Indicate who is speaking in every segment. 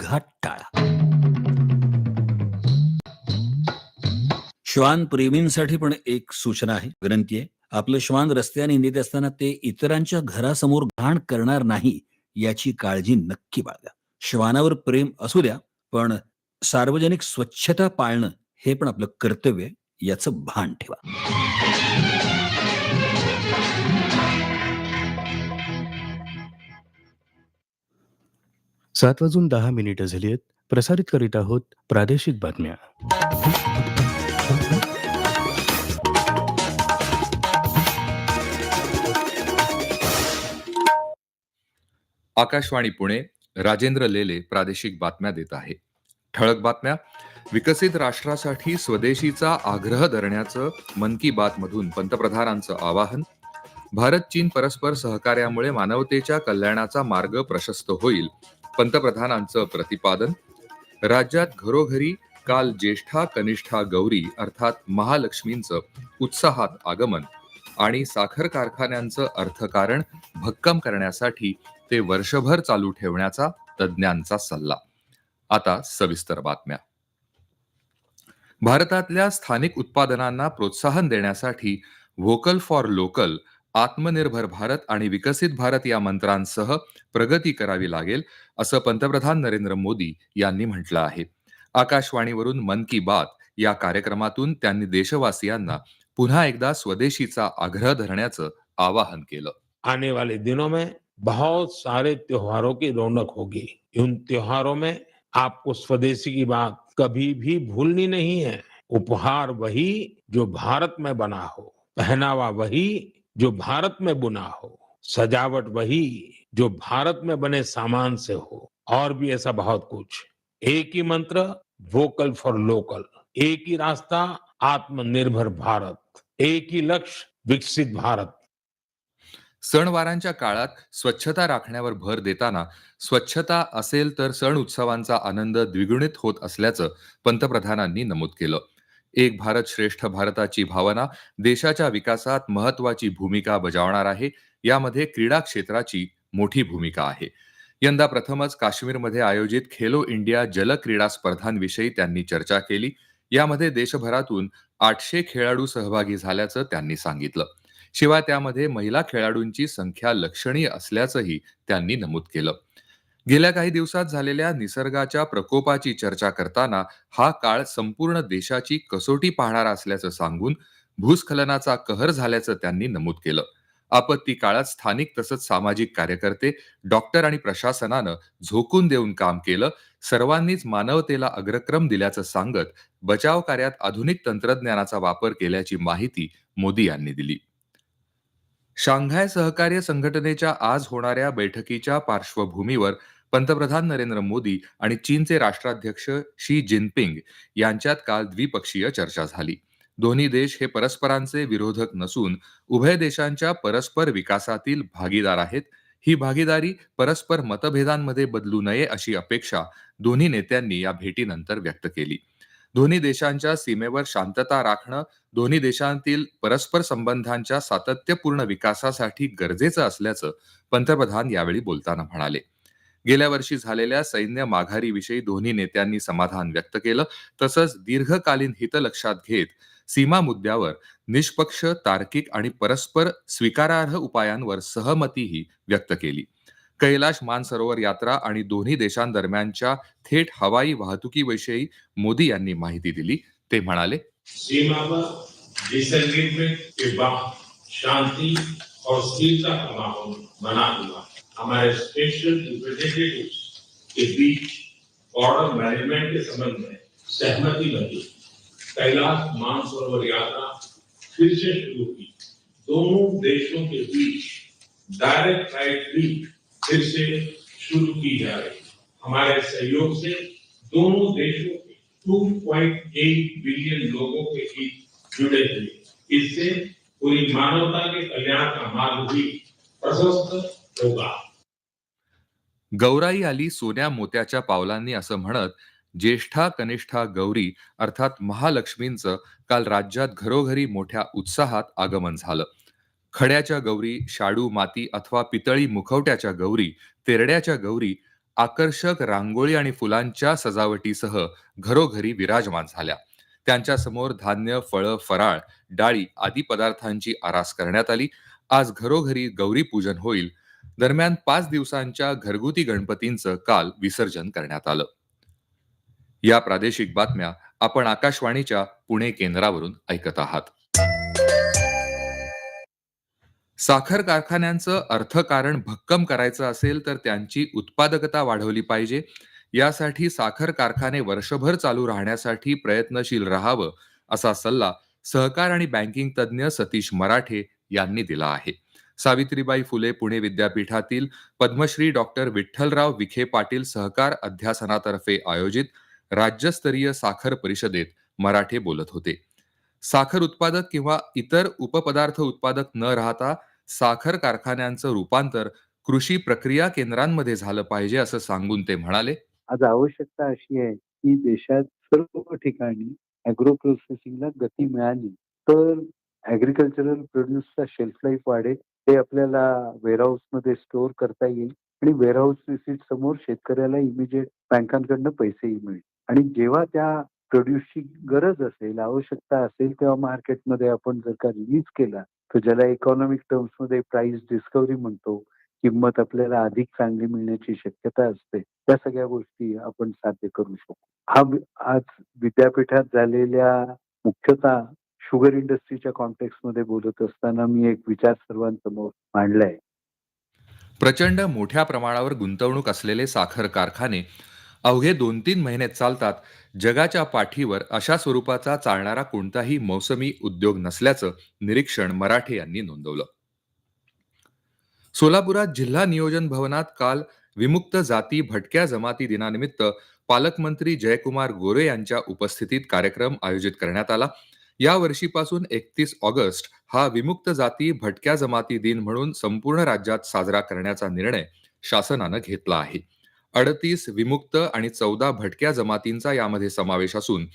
Speaker 1: अपघात टाळा श्वान प्रेमींसाठी पण एक सूचना आहे विनंती आहे आपलं श्वान रस्त्याने नेत असताना ते इतरांच्या घरासमोर घाण करणार नाही याची काळजी नक्की बाळगा श्वानावर प्रेम असू द्या पण सार्वजनिक स्वच्छता पाळणं हे पण आपलं कर्तव्य याचं भान ठेवा
Speaker 2: सात वाजून दहा मिनिटं झाली आहेत प्रसारित करीत आहोत प्रादेशिक बातम्या आकाशवाणी पुणे राजेंद्र लेले प्रादेशिक बातम्या देत आहे ठळक बातम्या विकसित राष्ट्रासाठी स्वदेशीचा आग्रह धरण्याचं मन की बात मधून पंतप्रधानांचं आवाहन भारत चीन परस्पर सहकार्यामुळे मानवतेच्या कल्याणाचा मार्ग प्रशस्त होईल पंतप्रधानांचं प्रतिपादन राज्यात घरोघरी काल ज्येष्ठा कनिष्ठा गौरी अर्थात महालक्ष्मींचं उत्साहात आगमन आणि साखर कारखान्यांचं अर्थकारण भक्कम करण्यासाठी ते वर्षभर चालू ठेवण्याचा तज्ज्ञांचा सल्ला आता सविस्तर बातम्या भारतातल्या स्थानिक उत्पादनांना प्रोत्साहन देण्यासाठी व्होकल फॉर लोकल आत्मनिर्भर भारत आणि विकसित भारत या मंत्रांसह प्रगती करावी लागेल असं पंतप्रधान नरेंद्र मोदी यांनी म्हटलं आहे आकाशवाणीवरून मन की बात या कार्यक्रमातून त्यांनी देशवासियांना पुन्हा एकदा स्वदेशीचा आग्रह धरण्याचं आवाहन केलं
Speaker 3: आने वाले दिनों में बहुत सारे त्योहारों की रौनक होगी उन त्योहारों में आपको स्वदेशी की बात कभी भी भूलनी नहीं है उपहार वही जो भारत में बना हो पहनावा वही जो भारत में बुना हो सजावट वही जो भारत में बने सामान से हो और भी ऐसा बहुत कुछ एक ही मंत्र वोकल फॉर लोकल एक ही रास्ता आत्मनिर्भर भारत एक ही लक्ष्य विकसित भारत
Speaker 2: सणवारांच्या काळात स्वच्छता राखण्यावर भर देताना स्वच्छता असेल तर सण उत्सवांचा आनंद द्विगुणित होत असल्याचं पंतप्रधानांनी नमूद केलं एक भारत श्रेष्ठ भारताची भावना देशाच्या विकासात महत्वाची भूमिका बजावणार आहे यामध्ये क्रीडा क्षेत्राची मोठी भूमिका आहे यंदा प्रथमच काश्मीरमध्ये आयोजित खेलो इंडिया जल क्रीडा स्पर्धांविषयी त्यांनी चर्चा केली यामध्ये देशभरातून आठशे खेळाडू सहभागी झाल्याचं त्यांनी सांगितलं शिवाय त्यामध्ये महिला खेळाडूंची संख्या लक्षणीय असल्याचंही त्यांनी नमूद केलं गेल्या काही दिवसात झालेल्या निसर्गाच्या प्रकोपाची चर्चा करताना हा काळ संपूर्ण देशाची कसोटी पाहणारा असल्याचं सांगून भूस्खलनाचा कहर झाल्याचं त्यांनी नमूद केलं आपत्ती काळात स्थानिक तसंच सामाजिक कार्यकर्ते डॉक्टर आणि प्रशासनानं झोकून देऊन काम केलं सर्वांनीच मानवतेला अग्रक्रम दिल्याचं सांगत बचाव कार्यात आधुनिक तंत्रज्ञानाचा वापर केल्याची माहिती मोदी यांनी दिली शांघाय सहकार्य संघटनेच्या आज होणाऱ्या बैठकीच्या पार्श्वभूमीवर पंतप्रधान नरेंद्र मोदी आणि चीनचे राष्ट्राध्यक्ष शी जिनपिंग यांच्यात काल द्विपक्षीय चर्चा झाली दोन्ही देश हे परस्परांचे विरोधक नसून उभय देशांच्या परस्पर विकासातील भागीदार आहेत ही भागीदारी परस्पर मतभेदांमध्ये बदलू नये अशी अपेक्षा दोन्ही नेत्यांनी या भेटीनंतर व्यक्त केली दोन्ही देशांच्या सीमेवर शांतता राखणं दोन्ही देशांतील परस्पर संबंधांच्या सातत्यपूर्ण विकासासाठी गरजेचं असल्याचं पंतप्रधान यावेळी बोलताना म्हणाले गेल्या वर्षी झालेल्या सैन्य माघारीविषयी दोन्ही नेत्यांनी समाधान व्यक्त केलं तसंच दीर्घकालीन हित लक्षात घेत सीमा मुद्द्यावर निष्पक्ष तार्किक आणि परस्पर स्वीकारार्ह उपायांवर सहमतीही व्यक्त केली कैलाश मानसरोवर यात्रा आणि दोन्ही देशांदरम्यानच्या थेट हवाई वाहतुकीविषयी मोदी यांनी माहिती दिली ते म्हणाले
Speaker 4: के बाद शांति और स्थिरता का माहौल बना हुआ हमारे स्पेशल रिप्रेजेंटेटिव के बीच बॉर्डर मैनेजमेंट के संबंध में सहमति बनी कैलाश मानसरोवर यात्रा फिर से शुरू की दोनों देशों के बीच डायरेक्ट फ्लाइट भी फिर से शुरू की जा रही हमारे सहयोग से दोनों देशों के 2.8 बिलियन लोगों के बीच जुड़े हुए इससे पूरी मानवता के कल्याण का मार्ग भी प्रशस्त होगा
Speaker 2: गौराई आली सोन्या मोत्याच्या पावलांनी असं म्हणत ज्येष्ठा कनिष्ठा गौरी अर्थात महालक्ष्मींचं काल राज्यात घरोघरी मोठ्या उत्साहात आगमन झालं खड्याच्या गौरी शाडू माती अथवा पितळी मुखवट्याच्या गौरी तेरड्याच्या गौरी आकर्षक रांगोळी आणि फुलांच्या सजावटीसह घरोघरी विराजमान झाल्या त्यांच्या समोर धान्य फळं फराळ डाळी आदी पदार्थांची आरास करण्यात आली आज घरोघरी गौरी पूजन होईल दरम्यान पाच दिवसांच्या घरगुती गणपतींचं काल विसर्जन करण्यात आलं या प्रादेशिक बातम्या आपण आकाशवाणीच्या पुणे केंद्रावरून ऐकत आहात साखर कारखान्यांचं अर्थकारण भक्कम करायचं असेल तर त्यांची उत्पादकता वाढवली पाहिजे यासाठी साखर कारखाने वर्षभर चालू राहण्यासाठी प्रयत्नशील राहावं असा सल्ला सहकार आणि बँकिंग तज्ज्ञ सतीश मराठे यांनी दिला आहे सावित्रीबाई फुले पुणे विद्यापीठातील पद्मश्री डॉक्टर विठ्ठलराव विखे पाटील सहकार अध्यासनातर्फे आयोजित राज्यस्तरीय साखर परिषदेत मराठे बोलत होते साखर उत्पादक किंवा इतर उपपदार्थ उत्पादक न राहता साखर कारखान्यांचं रूपांतर कृषी प्रक्रिया केंद्रांमध्ये झालं पाहिजे असं सांगून ते म्हणाले
Speaker 5: आज आवश्यकता अशी आहे की देशात सर्व ठिकाणी अॅग्रो प्रोसेसिंगला गती मिळाली तर अॅग्रिकल्चरल प्रोड्यूसचा शेल्फ लाईफ वाढेल ते आपल्याला वेअरहाऊस मध्ये स्टोअर करता येईल आणि वेअरहाऊस रिसिट समोर शेतकऱ्याला इमिजिएट बँकांकडनं पैसेही मिळेल आणि जेव्हा त्या प्रोड्यूसची गरज असेल आवश्यकता असेल तेव्हा मध्ये आपण जर का रिलीज केला तर ज्याला इकॉनॉमिक टर्म्स मध्ये प्राइस डिस्कवरी म्हणतो किंमत आपल्याला अधिक चांगली मिळण्याची शक्यता असते त्या सगळ्या गोष्टी आपण साध्य करू शकतो हा आज विद्यापीठात झालेल्या मुख्यतः शुगर इंडस्ट्रीच्या मध्ये बोलत असताना मी एक विचार सर्वांसमोर मांडलाय
Speaker 2: प्रचंड मोठ्या प्रमाणावर गुंतवणूक असलेले साखर कारखाने अवघे दोन तीन महिने चालतात जगाच्या पाठीवर अशा स्वरूपाचा चालणारा कोणताही मौसमी उद्योग नसल्याचं निरीक्षण मराठे यांनी नोंदवलं सोलापुरात जिल्हा नियोजन भवनात काल विमुक्त जाती भटक्या जमाती दिनानिमित्त पालकमंत्री जयकुमार गोरे यांच्या उपस्थितीत कार्यक्रम आयोजित करण्यात आला या वर्षीपासून एकतीस ऑगस्ट हा विमुक्त जाती भटक्या जमाती दिन म्हणून संपूर्ण राज्यात साजरा करण्याचा निर्णय शासनानं घेतला आहे अडतीस विमुक्त आणि चौदा भटक्या जमातींचा यामध्ये समावेश असून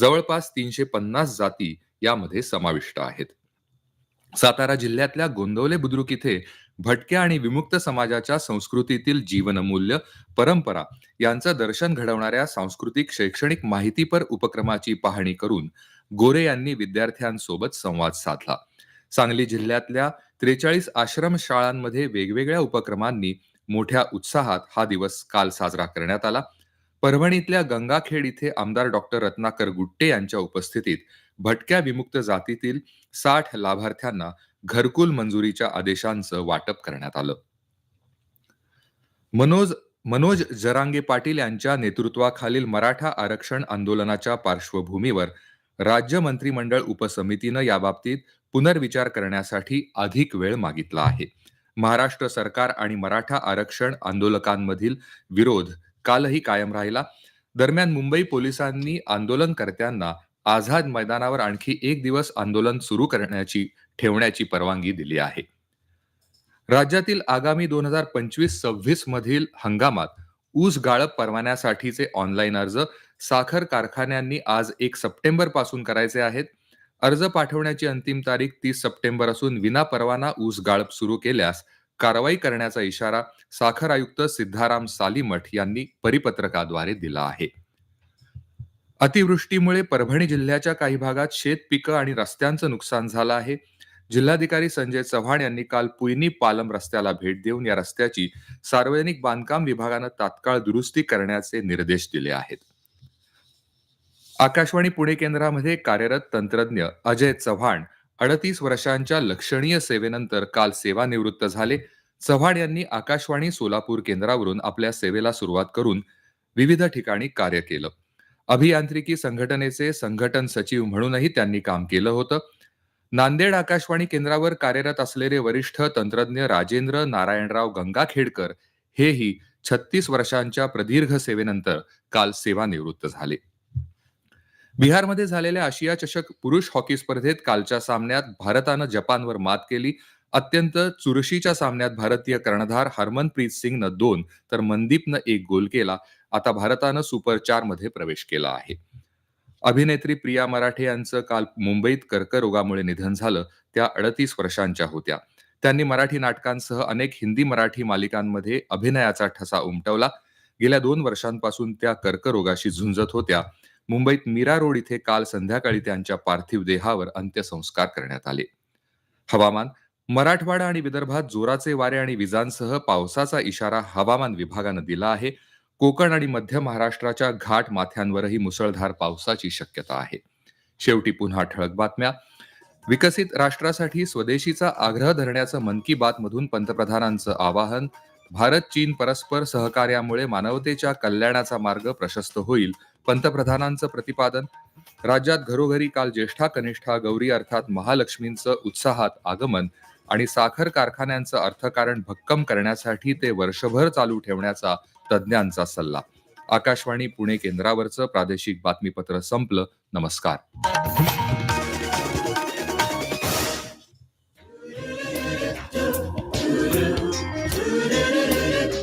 Speaker 2: जवळपास तीनशे पन्नास जाती यामध्ये समाविष्ट आहेत सातारा जिल्ह्यातल्या गोंदवले बुद्रुक इथे भटक्या आणि विमुक्त समाजाच्या संस्कृतीतील जीवनमूल्य परंपरा यांचं दर्शन घडवणाऱ्या सांस्कृतिक शैक्षणिक माहितीपर उपक्रमाची पाहणी करून गोरे यांनी विद्यार्थ्यांसोबत संवाद साधला सांगली जिल्ह्यातल्या त्रेचाळीस आश्रम शाळांमध्ये वेगवेगळ्या उपक्रमांनी मोठ्या उत्साहात हा दिवस काल साजरा करण्यात आला परभणीतल्या गंगाखेड इथे आमदार डॉक्टर रत्नाकर गुट्टे यांच्या उपस्थितीत भटक्या विमुक्त जातीतील साठ लाभार्थ्यांना घरकुल मंजुरीच्या आदेशांचं वाटप करण्यात आलं मनोज मनोज जरांगे पाटील यांच्या नेतृत्वाखालील मराठा आरक्षण आंदोलनाच्या पार्श्वभूमीवर राज्य मंत्रिमंडळ उपसमितीनं याबाबतीत पुनर्विचार करण्यासाठी अधिक वेळ मागितला आहे महाराष्ट्र सरकार आणि मराठा आरक्षण आंदोलकांमधील विरोध कालही कायम राहिला दरम्यान मुंबई पोलिसांनी आंदोलनकर्त्यांना आझाद मैदानावर आणखी एक दिवस आंदोलन सुरू करण्याची ठेवण्याची परवानगी दिली आहे राज्यातील आगामी दोन हजार पंचवीस सव्वीस मधील हंगामात ऊस गाळप परवान्यासाठीचे ऑनलाईन अर्ज साखर कारखान्यांनी आज एक सप्टेंबर पासून करायचे आहेत अर्ज पाठवण्याची अंतिम तारीख तीस सप्टेंबर असून विनापरवाना ऊस गाळप सुरू केल्यास कारवाई करण्याचा इशारा साखर आयुक्त सिद्धाराम सालीमठ यांनी परिपत्रकाद्वारे दिला आहे अतिवृष्टीमुळे परभणी जिल्ह्याच्या काही भागात शेत पिकं आणि रस्त्यांचं नुकसान झालं आहे जिल्हाधिकारी संजय चव्हाण यांनी काल पुयनी पालम रस्त्याला भेट देऊन या रस्त्याची सार्वजनिक बांधकाम विभागानं तात्काळ दुरुस्ती करण्याचे निर्देश दिले आहेत आकाशवाणी पुणे केंद्रामध्ये कार्यरत तंत्रज्ञ अजय चव्हाण अडतीस वर्षांच्या लक्षणीय सेवेनंतर काल सेवानिवृत्त झाले चव्हाण यांनी आकाशवाणी सोलापूर केंद्रावरून आपल्या सेवेला सुरुवात करून विविध ठिकाणी कार्य केलं अभियांत्रिकी संघटनेचे संघटन सचिव म्हणूनही त्यांनी काम केलं होतं नांदेड आकाशवाणी केंद्रावर कार्यरत असलेले वरिष्ठ तंत्रज्ञ राजेंद्र नारायणराव गंगाखेडकर हेही छत्तीस वर्षांच्या प्रदीर्घ सेवेनंतर काल सेवानिवृत्त झाले बिहारमध्ये झालेल्या आशिया चषक पुरुष हॉकी स्पर्धेत कालच्या सामन्यात भारतानं जपानवर मात केली अत्यंत चुरशीच्या सामन्यात भारतीय कर्णधार हरमनप्रीत सिंगनं दोन तर मनदीपनं एक गोल केला आता भारतानं सुपर चार मध्ये प्रवेश केला आहे अभिनेत्री प्रिया मराठे यांचं काल मुंबईत कर्करोगामुळे निधन झालं त्या अडतीस वर्षांच्या होत्या त्यांनी मराठी नाटकांसह अनेक हिंदी मराठी मालिकांमध्ये अभिनयाचा ठसा उमटवला गेल्या दोन वर्षांपासून त्या कर्करोगाशी झुंजत होत्या मुंबईत मीरा रोड इथे काल संध्याकाळी त्यांच्या पार्थिव देहावर अंत्यसंस्कार करण्यात आले हवामान मराठवाडा आणि विदर्भात जोराचे वारे आणि विजांसह पावसाचा इशारा हवामान विभागानं दिला आहे कोकण आणि मध्य महाराष्ट्राच्या घाट माथ्यांवरही मुसळधार पावसाची शक्यता आहे शेवटी पुन्हा ठळक बातम्या विकसित राष्ट्रासाठी स्वदेशीचा आग्रह धरण्याचं मन की बात मधून पंतप्रधानांचं आवाहन भारत चीन परस्पर सहकार्यामुळे मानवतेच्या कल्याणाचा मार्ग प्रशस्त होईल पंतप्रधानांचं प्रतिपादन राज्यात घरोघरी काल ज्येष्ठा कनिष्ठा गौरी अर्थात महालक्ष्मींचं उत्साहात आगमन आणि साखर कारखान्यांचं अर्थकारण भक्कम करण्यासाठी ते वर्षभर चालू ठेवण्याचा तज्ज्ञांचा सल्ला आकाशवाणी पुणे केंद्रावरचं प्रादेशिक बातमीपत्र संपलं नमस्कार